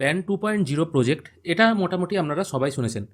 PAN two point zero project এটা মোটামুটি আপনারা সবাই শুনেছেন।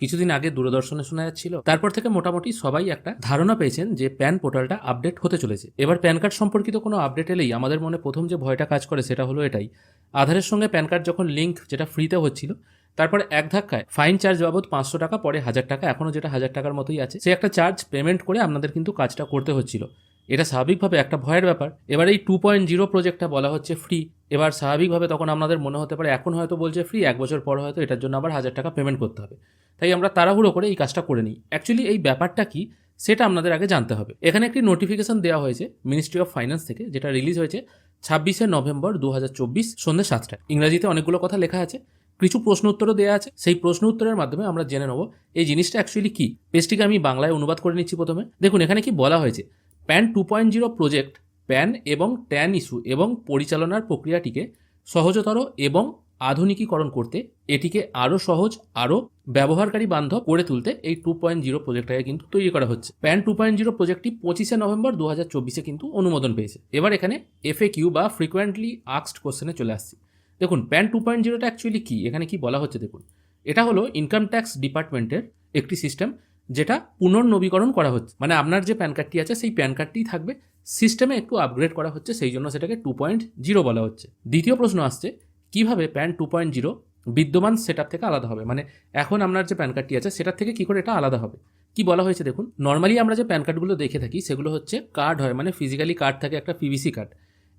কিছুদিন আগে দূরদর্শনে শোনা যাচ্ছিল। তারপর থেকে মোটামুটি সবাই একটা ধারণা পেয়েছেন যে প্যান পোর্টালটা আপডেট হতে চলেছে। এবার প্যান কার্ড সম্পর্কিত কোনো আপডেট এলেই আমাদের মনে প্রথম যে ভয়টা কাজ করে সেটা হলো এটাই। আধারের সঙ্গে প্যান কার্ড যখন লিঙ্ক যেটা ফ্রিতে হচ্ছিল, তারপরে এক ধাক্কায় ফাইন চার্জ বাবদ পাঁচশো টাকা, পরে হাজার টাকা এখনও যেটা হাজার টাকার মতোই আছে, সে একটা চার্জ পেমেন্ট করে আপনাদের কিন্তু কাজটা করতে হচ্ছিল। এটা স্বাভাবিকভাবে একটা ভয়ের ব্যাপার। এবার এই টু পয়েন্ট জিরো প্রজেক্টটা বলা হচ্ছে ফ্রি এবার স্বাভাবিকভাবে তখন আপনাদের মনে হতে পারে, এখন হয়তো বলছে ফ্রি এক বছর পর হয়তো এটার জন্য আবার হাজার টাকা পেমেন্ট করতে হবে। তাই আমরা তাড়াহুড়ো করে এই কাজটা করে নিই। অ্যাকচুয়ালি এই ব্যাপারটা কি, সেটা আপনাদের আগে জানতে হবে। এখানে একটি নোটিফিকেশন দেওয়া হয়েছে মিনিস্ট্রি অফ ফাইন্যান্স থেকে, যেটা রিলিজ হয়েছে ছাব্বিশে নভেম্বর দু হাজার চব্বিশ সন্ধ্যে সাতটায়। ইংরাজিতে অনেকগুলো কথা লেখা আছে, কিছু প্রশ্ন উত্তরও দেওয়া আছে। সেই প্রশ্ন উত্তরের মাধ্যমে আমরা জেনে নেব, এই জিনিসটা অ্যাকচুয়ালি কি? পেজটিকে আমি বাংলায় অনুবাদ করে নিচ্ছি প্রথমে। দেখুন, এখানে কি বলা হয়েছে PAN two point zero project PAN এবং ট্যান ইস্যু এবং পরিচালনার প্রক্রিয়াটিকে সহজতর এবং আধুনিকীকরণ করতে এটিকে আরও সহজ, আরও ব্যবহারকারী বান্ধব করে তুলতে এই টু পয়েন্ট জিরো প্রজেক্টটাকে কিন্তু তৈরি করা হচ্ছে। প্যান টু পয়েন্ট জিরো প্রজেক্টটি পঁচিশে নভেম্বর দু হাজার চব্বিশে কিন্তু অনুমোদন পেয়েছে। এবার এখানে এফএ কিউ বা ফ্রিকোয়েন্টলি আক্সড কোশ্চেনে চলে আসছি। দেখুন প্যান টু পয়েন্ট জিরোটা অ্যাকচুয়ালি কী? এখানে কি বলা হচ্ছে দেখুন। এটা হলো ইনকাম ট্যাক্স ডিপার্টমেন্টের একটি সিস্টেম যেটা পুনর্নবীকরণ করা হচ্ছে। মানে আপনার যে প্যান কার্ডটি আছে, সেই প্যান কার্ডটিই থাকবে। সিস্টেমে একটু আপগ্রেড করা হচ্ছে, সেই জন্য সেটাকে টু পয়েন্ট জিরো বলা হচ্ছে। দ্বিতীয় প্রশ্ন আসছে, কীভাবে প্যান টু পয়েন্ট জিরো বিদ্যমান সেট থেকে আলাদা হবে? মানে এখন আপনার যে প্যান কার্ডটি আছে, সেটার থেকে কী করে এটা আলাদা হবে? কি বলা হয়েছে দেখুন নর্মালি আমরা যে প্যান কার্ডগুলো দেখে থাকি, সেগুলো হচ্ছে কার্ড হয় মানে ফিজিক্যালি কার্ড থাকে একটা পিভিসি কার্ড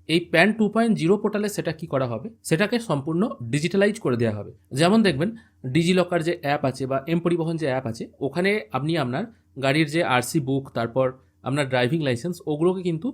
এই প্যান টু পয়েন্ট জিরো পোর্টালে সেটা কি করা হবে? সেটাকে সম্পূর্ণ ডিজিটালাইজ করে দেওয়া হবে। যেমন দেখবেন ডিজিলকার যে অ্যাপ আছে বা এম পরিবহন যে অ্যাপ আছে, ওখানে আপনি আপনার গাড়ির যে আরসি বুক তারপর আপনার ড্রাইভিং লাইসেন্স ওগুলোকে কিন্তু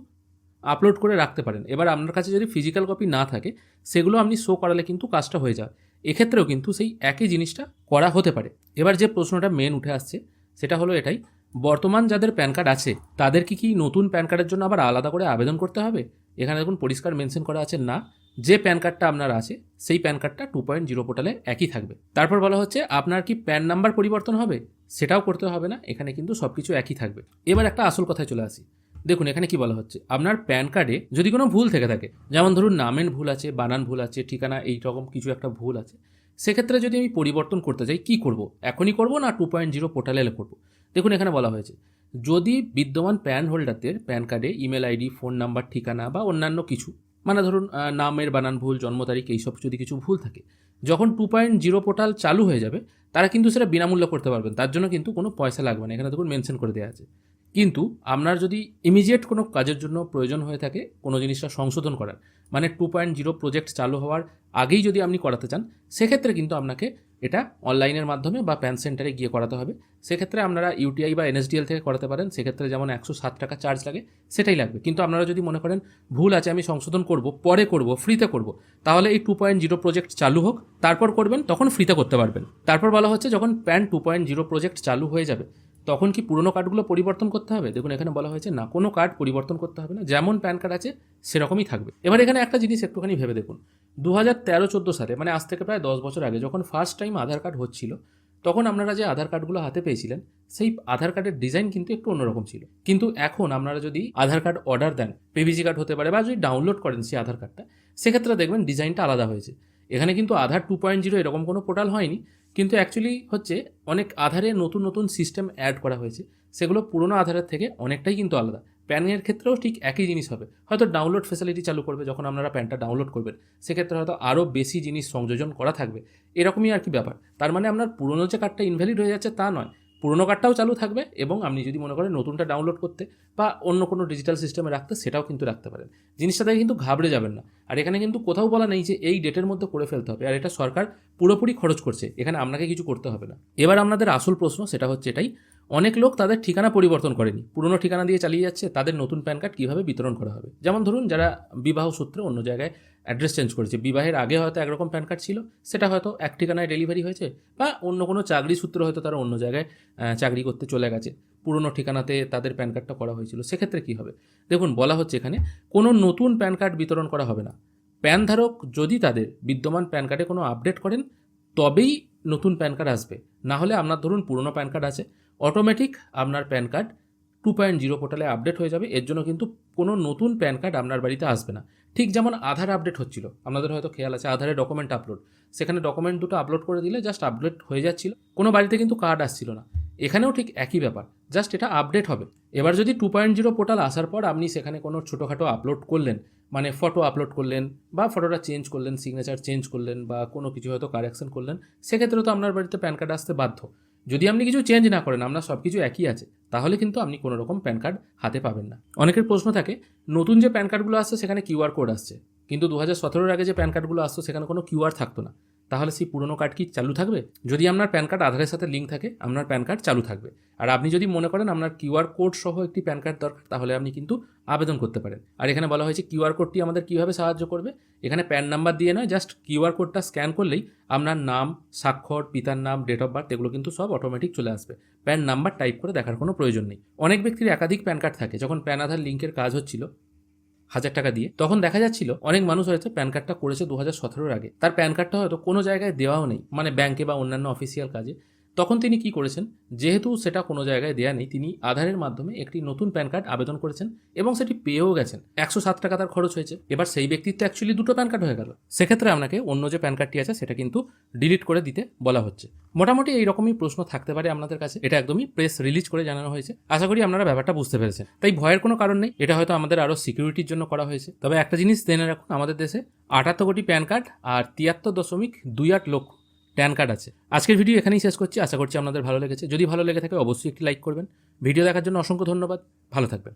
আপলোড করে রাখতে পারেন। এবার আপনার কাছে যদি ফিজিক্যাল কপি না থাকে, সেগুলো আপনি শো করালে কিন্তু কাজটা হয়ে যায়। এক্ষেত্রেও কিন্তু সেই একই জিনিসটা করা হতে পারে। এবার যে প্রশ্নটা মেন উঠে আসছে, সেটা হলো এটাই। বর্তমান যাদের প্যান কার্ড আছে, তাদের কি কি নতুন প্যান কার্ডের জন্য আবার আলাদা করে আবেদন করতে হবে? এখানে দেখুন পরিষ্কার মেনশন করা আছে না। যে প্যান কার্ডটা আপনার আছে, সেই প্যান কার্ডটা টু পয়েন্ট জিরো পোর্টালে একই থাকবে। তারপর বলা হচ্ছে, আপনার কি প্যান নাম্বার পরিবর্তন হবে? সেটাও করতে হবে না, এখানে কিন্তু সব কিছু একই থাকবে। এবার একটা আসল কথায় চলে আসি। দেখুন, এখানে কি বলা হচ্ছে, আপনার প্যান কার্ডে যদি কোনো ভুল থেকে থাকে, যেমন ধরুন নামের ভুল আছে, বানান ভুল আছে, ঠিকানা এই রকম কিছু একটা ভুল আছে, সেক্ষেত্রে যদি আমি পরিবর্তন করতে চাই, কি করব? এখনই করব না টু পয়েন্ট জিরো পোর্টালে করব? দেখুন, এখানে বলা হয়েছে যদি বিদ্যমান প্যান হোল্ডারদের প্যান কার্ডে ইমেল আইডি, ফোন নাম্বার, ঠিকানা বা অন্যান্য কিছু মানে ধরুন নামের বানান ভুল, জন্ম তারিখ এইসব যদি কিছু ভুল থাকে, যখন টু পয়েন্ট জিরো পোর্টাল চালু হয়ে যাবে, তারা কিন্তু সেটা বিনামূল্যে করতে পারবেন। তার জন্য কিন্তু কোনো পয়সা লাগবে না। এখানে দেখুন, মেনশন করে দেওয়া আছে। কিন্তু আপনার যদি ইমিডিয়েট কোনো কাজের জন্য প্রয়োজন হয়ে থাকে, কোনো জিনিসটা সংশোধন করার মানে টু পয়েন্ট জিরো প্রজেক্ট চালু হওয়ার আগেই যদি আপনি করাতে চান, সেক্ষেত্রে কিন্তু আপনাকে এটা অনলাইনের মাধ্যমে বা প্যান সেন্টারে গিয়ে করাতে হবে। সেক্ষেত্রে আপনারা ইউটিআই বা এনএসডিএল থেকে করাতে পারেন, সেক্ষেত্রে যেমন একশো সাত টাকা চার্জ লাগে, সেটাই লাগবে। কিন্তু আপনারা যদি মনে করেন, ভুল আছে, আমি সংশোধন করব, পরে করব ফ্রিতে করব, তাহলে এই টু পয়েন্ট জিরো প্রজেক্ট চালু হোক, তারপর করবেন, তখন ফ্রিতে করতে পারবেন। তারপর বলা হচ্ছে, যখন PAN two point zero project চালু হয়ে যাবে তখন কি পুরনো কার্ডগুলো পরিবর্তন করতে হবে? দেখুন, এখানে বলা হয়েছে না, কোনো কার্ড পরিবর্তন করতে হবে না। যেমন প্যান কার্ড আছে, সেরকমই থাকবে। এবার এখানে একটা জিনিস একটুখানি ভেবে দেখুন। দু হাজার তেরো, চোদ্দ সালে মানে আজ থেকে প্রায় দশ বছর আগে, যখন ফার্স্ট টাইম আধার কার্ড হচ্ছিল, তখন আপনারা যে আধার কার্ডগুলো হাতে পেয়েছিলেন, সেই আধার কার্ডের ডিজাইন কিন্তু একটু অন্যরকম ছিল। কিন্তু এখন আপনারা যদি আধার কার্ড অর্ডার দেন পিভিসি কার্ড হতে পারে বা যদি ডাউনলোড করেন সেই আধার কার্ডটা, সেক্ষেত্রে দেখবেন ডিজাইনটা আলাদা হয়েছে। এখানে কিন্তু আধার টু পয়েন্ট জিরো এরকম কোনো পোর্টাল হয়নি। কিন্তু অ্যাকচুয়ালি হচ্ছে অনেক আধারে নতুন নতুন সিস্টেম অ্যাড করা হয়েছে। সেগুলো পুরনো আধারের থেকে অনেকটাই কিন্তু আলাদা। প্যানের ক্ষেত্রেও ঠিক একই জিনিস হবে। হয়তো ডাউনলোড ফেসিলিটি চালু করবে যখন আপনারা প্যানটা ডাউনলোড করবেন। সেক্ষেত্রে হয়তো আরও বেশি জিনিস সংযোজন করা থাকবে। এরকমই আর কি ব্যাপার। তার মানে আপনার পুরনো যে কার্ডটা ইনভ্যালিড হয়ে যাচ্ছে তা নয়। পুরনো কার্ডটাও চালু থাকবে এবং আপনি যদি মনে করেন নতুনটা ডাউনলোড করতে বা অন্য কোনো ডিজিটাল সিস্টেমে রাখতে, সেটাও কিন্তু রাখতে পারেন। জিনিসটা থেকে কিন্তু ঘাবড়ে যাবেন না। আর এখানে কিন্তু কোথাও বলা নেই যে এই ডেটের মধ্যে করে ফেলতে হবে। আর এটা সরকার পুরোপুরি খরচ করছে। এখানে আপনাকে কিছু করতে হবে না। এবার আপনাদের আসল প্রশ্ন, সেটা হচ্ছে এটাই। অনেক লোক তাদের ঠিকানা পরিবর্তন করেনি। পুরনো ঠিকানা দিয়ে চালিয়ে যাচ্ছে, তাদের নতুন প্যান কার্ড কীভাবে বিতরণ করা হবে? যেমন ধরুন, যারা বিবাহ সূত্রে অন্য জায়গায় অ্যাড্রেস চেঞ্জ করেছে, বিবাহের আগে হয়তো একরকম প্যান কার্ড ছিল, সেটা হয়তো এক ঠিকানায় ডেলিভারি হয়েছে, বা অন্য কোনো চাকরি সূত্রে হয়তো তারা অন্য জায়গায় চাকরি করতে চলে গেছে। পুরনো ঠিকানাতে তাদের প্যান কার্ডটা করা হয়েছিল, সেক্ষেত্রে কী হবে? দেখুন, বলা হচ্ছে এখানে, কোনো নতুন প্যান কার্ড বিতরণ করা হবে না। প্যান ধারক যদি তাদের বিদ্যমান প্যান কার্ডে কোনো আপডেট করেন, তবেই নতুন প্যান কার্ড আসবে। না হলে আপনার ধরুন, পুরনো প্যান কার্ড আছে অটোমেটিক আপনার PAN card two point zero পোর্টালে আপডেট হয়ে যাবে। এর জন্য কিন্তু কোনো নতুন প্যান কার্ড আপনার বাড়িতে আসবে না। ঠিক যেমন আধার আপডেট হচ্ছিল। আপনাদের হয়তো খেয়াল আছে আধারে ডকুমেন্ট আপলোড সেখানে ডকুমেন্ট দুটো আপলোড করে দিলে জাস্ট আপডেট হয়ে যাচ্ছিল। কোনো বাড়িতে কিন্তু কার্ড আসছিল না। এখানেও ঠিক একই ব্যাপার। জাস্ট এটা আপডেট হবে। এবার যদি টু পয়েন্ট জিরো পোর্টাল আসার পর আপনি সেখানে কোনো ছোটোখাটো আপলোড করলেন মানে ফটো আপলোড করলেন বা ফটোটা চেঞ্জ করলেন সিগনেচার চেঞ্জ করলেন বা কোনো কিছু হয়তো কারেকশন করলেন, সেক্ষেত্রে তো আপনার বাড়িতে প্যান কার্ড আসতে বাধ্য। যদি আপনি কিছু চেঞ্জ না করেন, আপনার সব কিছু একই আছে, তাহলে কিন্তু আপনি কোনো রকম প্যান কার্ড হাতে পাবেন না। অনেকের প্রশ্ন থাকে, নতুন যে প্যান কার্ডগুলো আসছে, সেখানে কিউআর কোড আসছে। কিন্তু দু হাজার সতেরোর আগে যে প্যান কার্ডগুলো আসতো, সেখানে কোনো কিউআর থাকতো না। তাহলে সেই পুরনো কার্ড কি চালু থাকবে? যদি আপনার প্যান কার্ড আধারের সাথে লিঙ্ক থাকে, আপনার প্যান কার্ড চালু থাকবে। আর আপনি যদি মনে করেন আপনার কিউআর কোড সহ একটি প্যান কার্ড দরকার, তাহলে আপনি কিন্তু আবেদন করতে পারেন। আর এখানে বলা হয়েছে কিউআর কোডটি আমাদের কীভাবে সাহায্য করবে? এখানে প্যান নাম্বার দিয়ে নয় জাস্ট কিউআর কোডটা স্ক্যান করলেই আপনার নাম, স্বাক্ষর, পিতার নাম ডেট অফ বার্থ এগুলো কিন্তু সব অটোমেটিক চলে আসবে। প্যান নাম্বার টাইপ করে দেখার কোনো প্রয়োজন নেই। অনেক ব্যক্তির একাধিক প্যান কার্ড থাকে। যখন প্যান আধার লিঙ্কের কাজ হচ্ছিল হাজার টাকা দিয়ে। তখন দেখা যাচ্ছিল অনেক মানুষ হয়তো প্যান কার্ডটা করেছে দু হাজার সতেরোর আগে। তার প্যান কার্ডটা হয়তো কোনো জায়গায় দেওয়াও নেই। মানে ব্যাংকে বা অন্যান্য অফিসিয়াল কাজে তখন তিনি কি করেছেন? যেহেতু সেটা কোনো জায়গায় দেয়া নেই তিনি আধারের মাধ্যমে একটি নতুন প্যান কার্ড আবেদন করেছেন এবং সেটি পেয়েও গেছেন। একশো সাত টাকা তার খরচ হয়েছে। এবার সেই ব্যক্তির তো অ্যাকচুয়ালি দুটো প্যান কার্ড হয়ে গেল। সেক্ষেত্রে আপনাকে অন্য যে প্যান কার্ডটি আছে, সেটা কিন্তু ডিলিট করে দিতে বলা হচ্ছে। মোটামুটি এই রকমই প্রশ্ন থাকতে পারে আপনাদের কাছে। এটা একদমই প্রেস রিলিজ করে জানানো হয়েছে। আশা করি আপনারা ব্যাপারটা বুঝতে পেরেছেন। তাই ভয়ের কোনো কারণ নেই। এটা হয়তো আমাদের আরও সিকিউরিটির জন্য করা হয়েছে। তবে একটা জিনিস জেনে রাখুন, আমাদের দেশে আটাত্তর কোটি প্যান কার্ড আর তিয়াত্তর দশমিক দুই আট লক্ষ প্যান কার্ড আছে। আজকের ভিডিও এখানেই শেষ করছি। আশা করছি আপনাদের ভালো লেগেছে। যদি ভালো লেগে থাকে, অবশ্যই একটি লাইক করবেন। ভিডিও দেখার জন্য অসংখ্য ধন্যবাদ। ভালো থাকবেন।